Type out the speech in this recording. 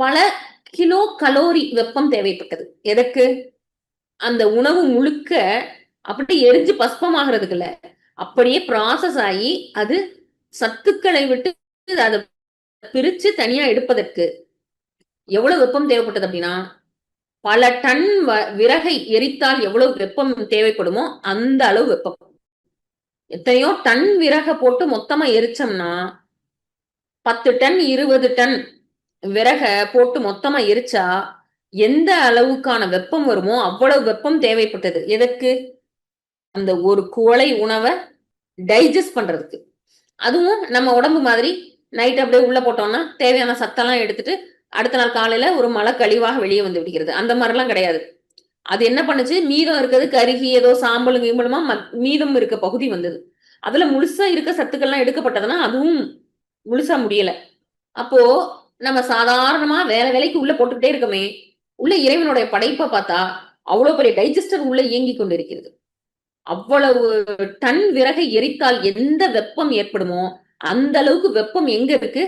பல kilo calorie வெப்பம் தேவைப்பட்டது. எதற்கு? அந்த உணவு முழுக்க அப்படியே எரிஞ்சு பஸ்பமாகிறதுக்கு இல்ல அப்படியே ப்ராசஸ் ஆகி அது சத்துக்களை விட்டு அதை பிரிச்சு தனியா எடுப்பதற்கு எவ்வளவு வெப்பம் தேவைப்பட்டது அப்படின்னா பல டன் வ- விறகை எரித்தால் எவ்வளவு வெப்பம் தேவைப்படுமோ அந்த அளவு வெப்பம். எத்தனையோ டன் விறக போட்டு மொத்தமா எரிச்சோம்னா பத்து டன் இருபது டன் விறக போட்டு மொத்தமா எரிச்சா எந்த அளவுக்கான வெப்பம் வருமோ அவ்வளவு வெப்பம் தேவைப்பட்டது. எதற்கு? அந்த ஒரு குவளை உணவை டைஜஸ்ட் பண்றதுக்கு. அதுவும் நம்ம உடம்பு மாதிரி நைட் அப்படியே உள்ள போட்டோம்னா தேவையான சத்தெல்லாம் எடுத்துட்டு அடுத்த நாள் காலையில ஒரு மழை கழிவாக வெளியே வந்து விடுகிறது. அந்த மாதிரிலாம் கிடையாது. அது என்ன பண்ணுச்சு? மீதம் இருக்கிறது கருகி ஏதோ சாம்பலும் கீம்பலுமா மத்- மீதம் இருக்க பகுதி வந்தது. அதுல முழுசா இருக்க சத்துக்கள்லாம் எடுக்கப்பட்டதுன்னா அதுவும் முழுசா முடியல. அப்போ நம்ம சாதாரணமா வேலை வேலைக்கு உள்ள போட்டுக்கிட்டே இருக்கமே உள்ள இறைவனுடைய படைப்பை பார்த்தா அவ்வளவு பெரிய டைஜஸ்டர் உள்ள இயங்கி கொண்டிருக்கிறது. அவ்வளவு டன் விறகை எரித்தால் எந்த வெப்பம் ஏற்படுமோ அந்த அளவுக்கு வெப்பம் எங்க இருக்கு?